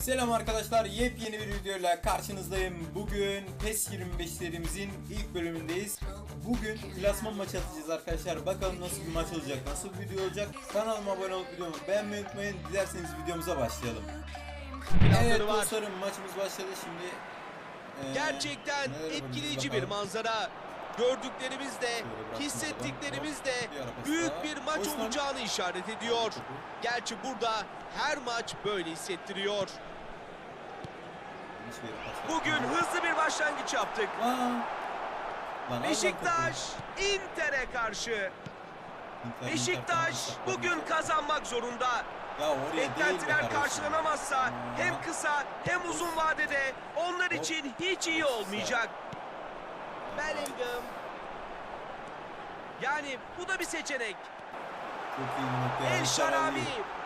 Selam arkadaşlar, yepyeni bir videoyla karşınızdayım. Bugün PES 25 serimizin ilk bölümündeyiz. Bugün klasman maçı atacağız arkadaşlar. Bakalım nasıl bir maç olacak, nasıl bir video olacak. Kanalıma abone olup videomu beğenmeyi unutmayın. Dilerseniz videomuza başlayalım. Evet var. dostlarım maçımız başladı şimdi. Ee, Gerçekten etkileyici bir manzara. Gördüklerimiz de, hissettiklerimiz de büyük bir maç olacağını işaret ediyor. Gerçi burada her maç böyle hissettiriyor. Bugün hızlı bir başlangıç yaptık. Aa! Beşiktaş Inter'e karşı. İnter- Beşiktaş İnter- bugün kazanmak zorunda. Beklentiler karşılanamazsa Aa. hem kısa hem uzun vadede onlar için hiç iyi olmayacak. Bellingham. Yani bu da bir seçenek. Çok iyi. El Şarabi.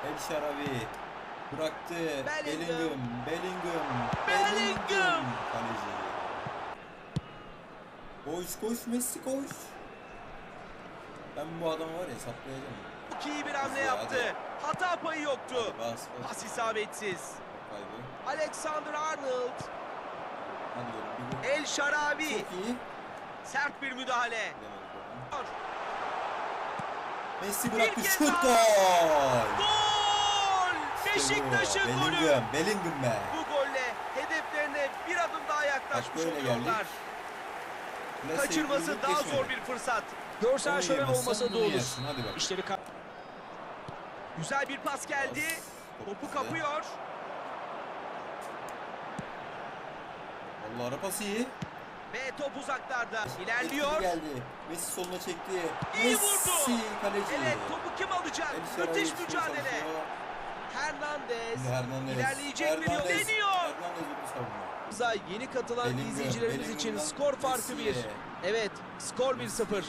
El Şarabi. Bıraktı. Bellingham. Bellingham. Bellingham. Bellingham. Kaleci. Koş koş Messi koş. Ben bu adamı var ya saplayacağım. Çok iyi bir hamle yaptı. Hata payı yoktu. Hadi bas bas. Pas isabetsiz. Kaybı. Alexander Arnold. Hadi oğlum bir. El Şarabi. Çok iyi. Sert bir müdahale. Messi bıraktı. Şut gol. Gol! İşte. Beşiktaş'ın golü. Bellingham. Bellingham be. Bu golle hedeflerine bir adım daha yaklaşmış böyle oluyorlar. Kaçırması daha geçmedi. zor bir fırsat. Görsel şölen olmasa da olur. yersin. Bak. İşleri ka- Güzel bir pas geldi. Pas. Topu Güzel. kapıyor. Allah ara pası iyi. Ve top uzaklarda. İlerliyor. geldi. Messi soluna çekti. İyi Messi vurdu. kaleci. Evet topu kim alacak? Müthiş mücadele. çalışıyor. Hernandez. Hernandez. İlerleyecek Hernandez. deniyor. Hernandez Yeni katılan Bellingham, izleyicilerimiz için Bellingham'dan skor farkı bir. Messi'ye. Evet skor 1-0.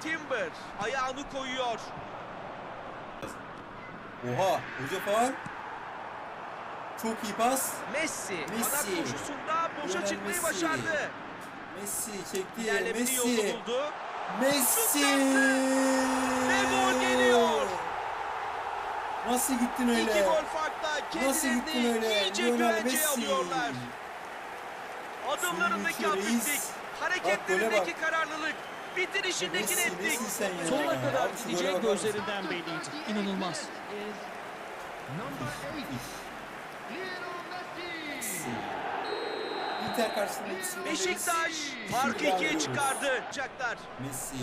Timber ayağını koyuyor. Oha hoca faal. Çok iyi pas. Messi, Messi. kanat koşusunda boşa Lionel çıkmayı Messi. başardı. Messi çekti. İlerlemenin yolunu Messi. buldu. Messi. Ve gol geliyor. Nasıl gittin öyle? İki gol farkla Nasıl gittin kendilerini öyle? iyice Lionel güvenceye Messi. alıyorlar. Adımlarındaki Bak, hareketlerindeki gole kararlılık, bitirişindeki netlik. Sonuna kadar gideceği gözlerinden belliydi. İnanılmaz. Messi. Inter karşısında ikisi Beşiktaş farkı ikiye çıkardı. Çaklar. Messi.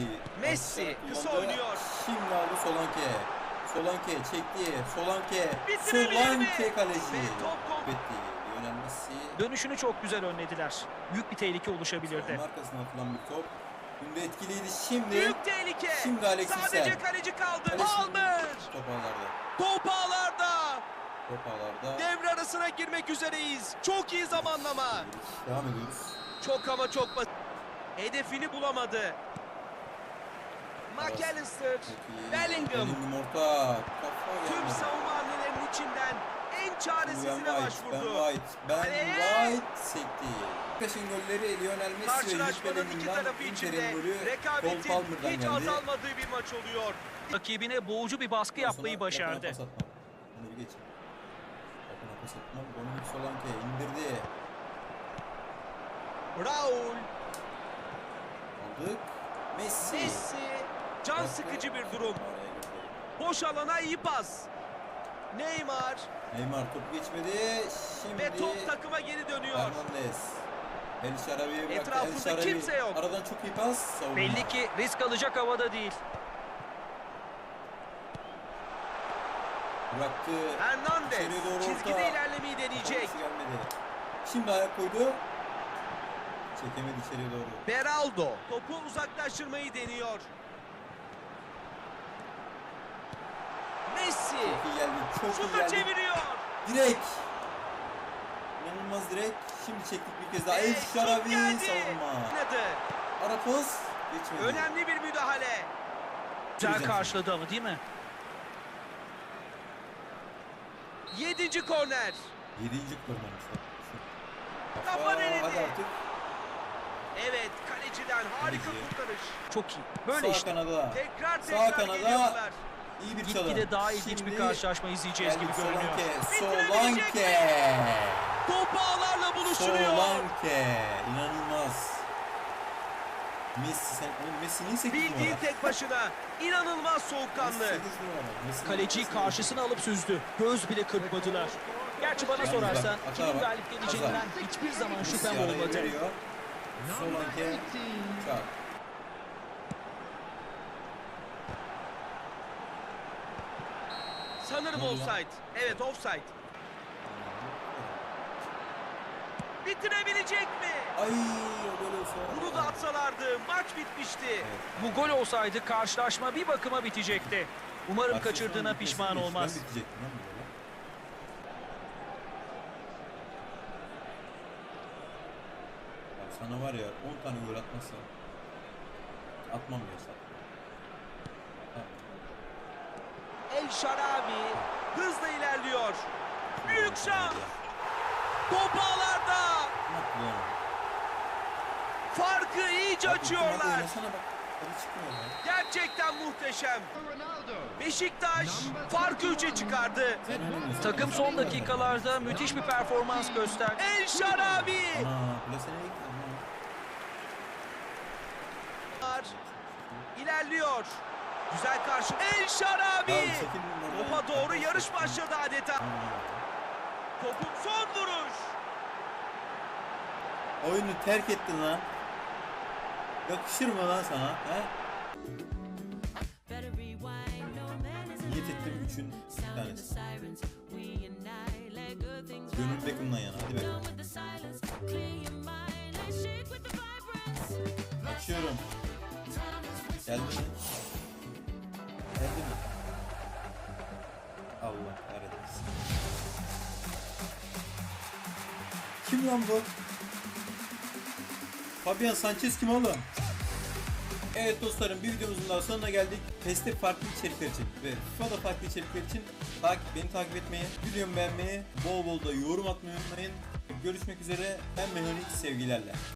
Messi, kısa oynuyor. Şimdi aldı Solanke. Solanke çekti. Solanke. Solanke kaleci. Ve top Bitti. Dönüşünü çok güzel önlediler. Büyük bir tehlike oluşabilirdi. Savunma arkasına atılan bir top. Şimdi etkiliydi. Şimdi Büyük tehlike. Şimdi Alexis Sadece kaleci kaldı. Alexis- Palmer. top ağlarda. Top. Top ağlarda. Devre arasına girmek üzereyiz. Çok iyi zamanlama. Devam ediyoruz. Çok ama çok basit. Hedefini bulamadı. McAllister. Bellingham. Bellingham orta. Kafa tüm savunma hamlelerinin içinden en çaresizine White, Ben başvurdu. White, Ben. White sekti. Beşiktaş'ın golleri Lionel Messi ve Karşılaşmanın iki tarafı içinde rekabetin hiç geldi. azalmadığı bir maç oluyor. Rakibine boğucu bir baskı yapmayı başardı. Bunu bir geç. Atmam. Dominic Solanke indirdi. Raul, Aldık. Messi. Messi, can sıkıcı bir durum. Boş alana iyi pas. Neymar Neymar top geçmedi. Şimdi ve top takıma geri dönüyor. Hernandez. El Şarabi'ye bıraktı. Etrafında El Şarabi. kimse yok. Aradan çok iyi pas. Savunma. Belli ki risk alacak havada değil. Bıraktı. Hernandez çizgide orta. ilerlemeyi deneyecek. Şimdi ayak koydu. Çekemedi içeriye doğru. Beraldo topu uzaklaştırmayı deniyor. Messi Çok iyi geldi. Çok iyi şutu geldi. çeviriyor. Direkt. İnanılmaz direkt. Şimdi çektik bir kez daha. Şut Şarabi savunma. Oynadı. Ara pas. Geçmedi. Önemli bir müdahale. Güzel. karşıladı ama değil mi? Yedinci korner. Yedinci kurmamışlar. Kafa denedi. Evet kaleciden harika Kaleci. kurtarış. Çok iyi. Böyle Sağ işte. kanada. Tekrar Sağ tekrar kanada. geliyorlar. İyi bir çalım. Gitgide daha ilginç Şimdi bir karşılaşma izleyeceğiz gibi görünüyor. Solanke. Solanke. Top ağlarla buluşturuyor. Solanke. İnanılmaz. Messi sen oğlum Messi niye 8 Bildiği numara? tek başına. İnanılmaz Messi soğukkanlı. 8 numara. Messi Kaleciyi Messi- karşısına alıp süzdü. Göz bile kırpmadılar. Gerçi bana Yalnız sorarsan hata kimin bak. galip geleceğinden hiçbir zaman Messi şüphem araya olmadı. veriyor. Solanke. Çak. Sanırım offside. Evet offside. Bitirebilecek mi? Ay o olsa. Bunu da atsalardı maç bitmişti. Bu gol olsaydı karşılaşma bir bakıma bitecekti. Umarım Karşılaşmanın kaçırdığına bitmesi pişman olmaz. Lan bu. Bak sana var ya 10 tane gol atmazsa atmam ya El Şarabi hızla ilerliyor. Büyük şans. Top ağlarda. Farkı iyice açıyorlar. Gerçekten muhteşem. Beşiktaş farkı 3'e çıkardı. Takım son dakikalarda müthiş bir performans gösterdi. El Şarabi. İlerliyor. Güzel karşı. El Şarabi. Topa doğru yarış başladı adeta. Topun son vuruş. Oyunu terk ettin lan. Yakışır mı lan sana? He? Niyet ettim üçün bir tanesi. Gönül Beckham'dan yana. Hadi be. Açıyorum. Geldi mi? Lan bu? Fabian Sanchez kim oğlum? Evet dostlarım bir videomuzun daha sonuna geldik. PES'te farklı içerikler için ve FIFA'da farklı içerikler için takip, beni takip etmeyi, videomu beğenmeyi, bol bol da yorum atmayı unutmayın. Görüşmek üzere. Ben Mehmet sevgilerle.